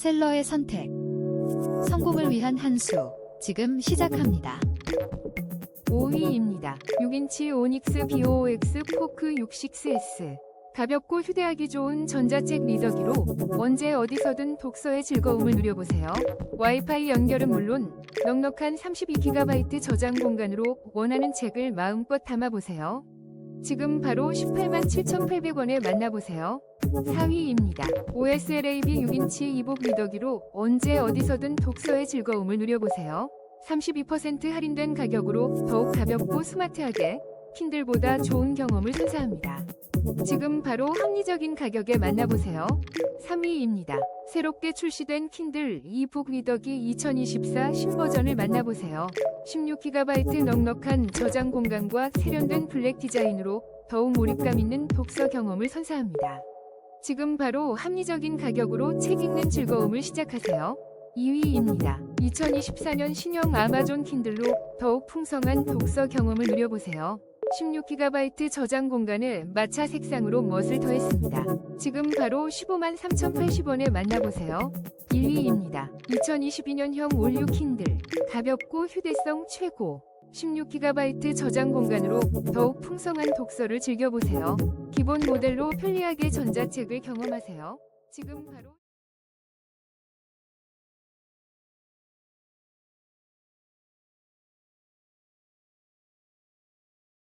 셀러의 선택. 성공을 위한 한 수. 지금 시작합니다. 5위입니다. 6인치 오닉스 BOX 포크 66S. 가볍고 휴대하기 좋은 전자책 리더기로 언제 어디서든 독서의 즐거움을 누려보세요. 와이파이 연결은 물론 넉넉한 32GB 저장 공간으로 원하는 책을 마음껏 담아보세요. 지금 바로 18만 7,800원에 만나보세요. 4위입니다. OSLAB 6인치 이북 리더기로 언제 어디서든 독서의 즐거움을 누려보세요. 32% 할인된 가격으로 더욱 가볍고 스마트하게 킨들보다 좋은 경험을 선사합니다. 지금 바로 합리적인 가격에 만나보세요. 3위입니다. 새롭게 출시된 킨들 이북 리더기 2024 신버전을 만나보세요. 16GB 넉넉한 저장 공간과 세련된 블랙 디자인으로 더욱 몰입감 있는 독서 경험을 선사합니다. 지금 바로 합리적인 가격으로 책 읽는 즐거움을 시작하세요. 2위입니다. 2024년 신형 아마존 킨들로 더욱 풍성한 독서 경험을 누려보세요. 16GB 저장 공간에 마차 색상으로 멋을 더했습니다. 지금 바로 15만 3,080원에 만나보세요. 1위입니다. 2022년형 올류 킨들. 가볍고 휴대성 최고. 16GB 저장 공간으로 더욱 풍성한 독서를 즐겨보세요. 기본 모델로 편리하게 전자책을 경험하세요. 지금 바로